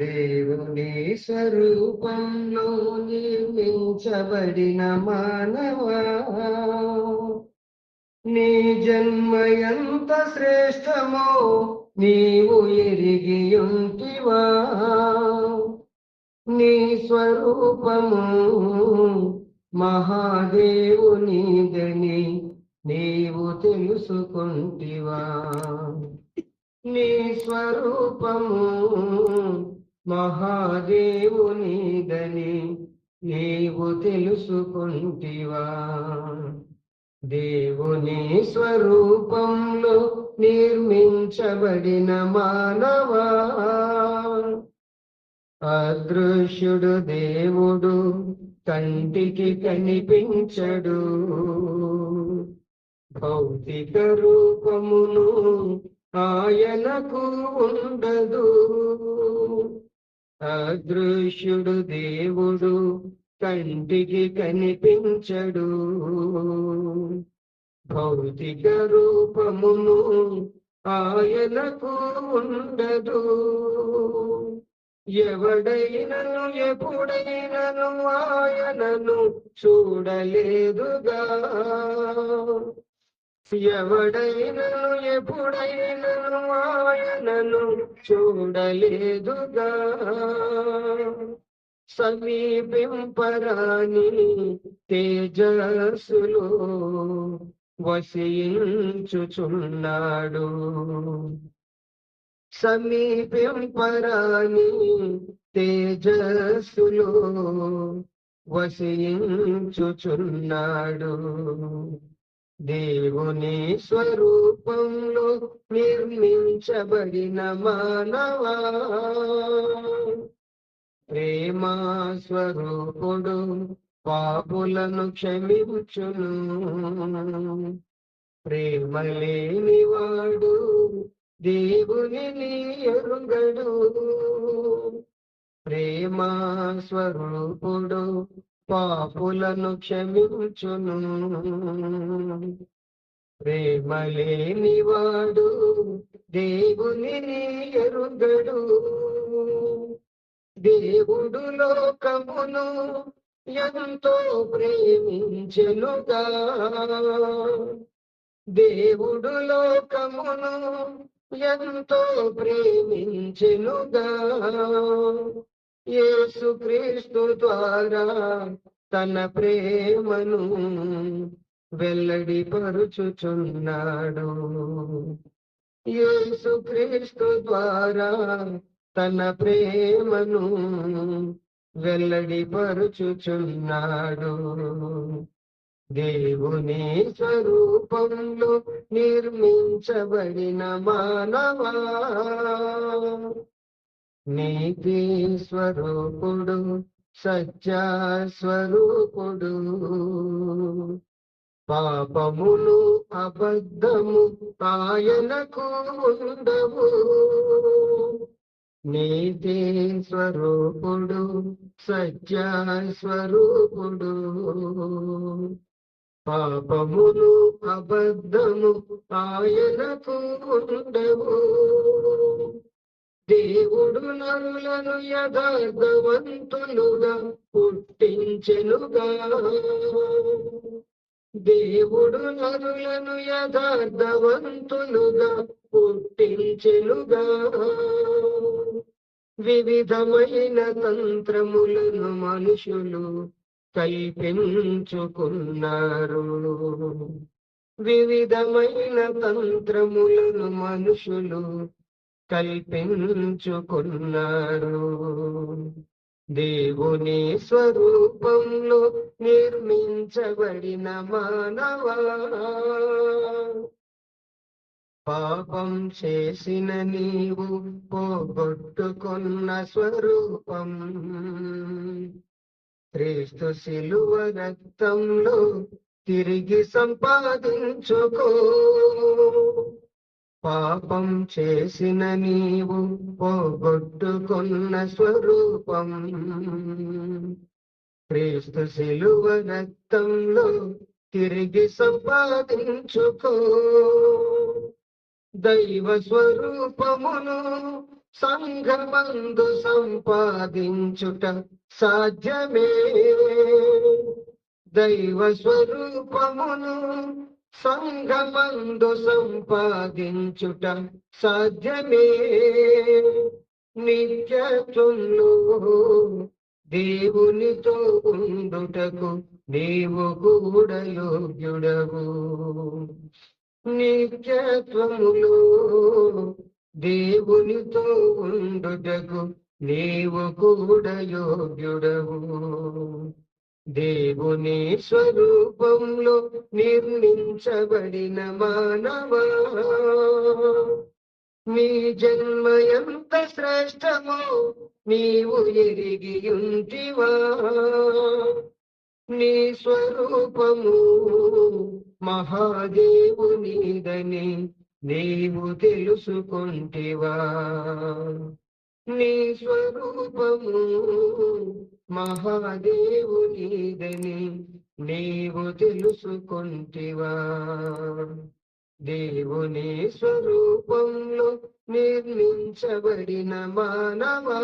దేవుని స్వరూపంలో నిర్మించబడిన మానవా? నీ జన్మ ఎంత శ్రేష్టమో నీవు ఎరిగియుంటివా? నీ స్వరూపము మహాదేవునిదని నీవు తెలుసుకుంటివా? నీ స్వరూపము మహాదేవునిదని నీవు తెలుసుకుంటివా. దేవుని స్వరూపంలో నిర్మించబడిన మానవా. అదృశ్యుడు దేవుడు కంటికి కనిపించడు. భౌతిక రూపమును ఆయనకు ఉండదు. అదృశ్యుడు దేవుడు కంటికి కనిపించడు. భౌతిక రూపమును ఆయనకు ఉండదు. ఎవడైనను ఎప్పుడైనను ఆయనను చూడలేదుగా. ఎవడైనను ఎప్పుడైనను ఆయనను చూడలేదుగా సమీపింపరాని తేజస్సులు వసించుచున్నాడు సమీపింపరాని తేజస్సులో వసించుచున్నాడు దేవుని స్వరూపంలో నిర్మించబడిన మానవా. ప్రేమా స్వరూపుడు పాపులను క్షమించును. ప్రేమ లేనివాడు దేవుని ఎరుగడు. ప్రేమా స్వరూపుడు పాపులను క్షమించును. ప్రేమ లేనివాడు దేవుని ఎరుగడు. దేవుడు లోకమును ఎంతో ప్రేమించెనుగా. దేవుడు లోకమును ఎంతో ప్రేమించెనుగా. యేసుక్రీస్తు ద్వారా తన ప్రేమను వెల్లడిపరుచుచున్నాడు. యేసుక్రీస్తు ద్వారా తన ప్రేమను వెల్లడిపరుచుచున్నాడు. దేవుని స్వరూపంలో నిర్మించబడిన మానవా నీతి స్వరూపుడు సత్య స్వరూపుడు. పాపమును అబద్ధము ఆయనకు ఉండవు. నీతి స్వరూపుడు సత్య స్వరూపుడు. పాపములు అబద్ధము ఆయనకు ఉండవు. దేవుడు నరులను యథార్థవంతులుగా పుట్టించెనుగా. దేవుడు నరులను యథార్థవంతులుగా పుట్టించెనుగా. వివిధమైన తంత్రములను మనుషులు కల్పించుకున్నారు. వివిధమైన తంత్రములను మనుషులు కల్పించుకున్నారు. దేవుని స్వరూపంలో నిర్మించబడిన మానవ? పాపం చేసిన నీవు పోగొట్టుకున్న స్వరూపం. క్రీస్తు శిలువ రక్తంలో తిరిగి సంపాదించుకో. పాపం చేసిన నీవు పోగొట్టుకున్న స్వరూపం. క్రీస్తు శిలువ రక్తంలో తిరిగి సంపాదించుకో. దైవ స్వరూపమును సంఘమందు సంపాదించుట సాధ్యమే. దైవ స్వరూపమును సంఘమందు సంపాదించుట సాధ్యమే. నిత్యత్వంలో దేవునితో ఉండుటకు నీవు కూడా యోగ్యుడవు. నిత్యత్వములో దేవునితో ఉండుటకు నీవు కూడా యోగ్యుడవు. దేవుని స్వరూపంలో నిర్మించబడిన మానవా? నీ జన్మ ఎంత శ్రేష్టమో నీవు ఎరిగి ఉంటివా? నీ స్వరూపము మహాదేవునిదని నీవు తెలుసుకుంటివా? నీ స్వరూపము మహాదేవునిదని నీవు తెలుసుకుంటివా. దేవుని స్వరూపంలో నిర్మించబడిన మానవా.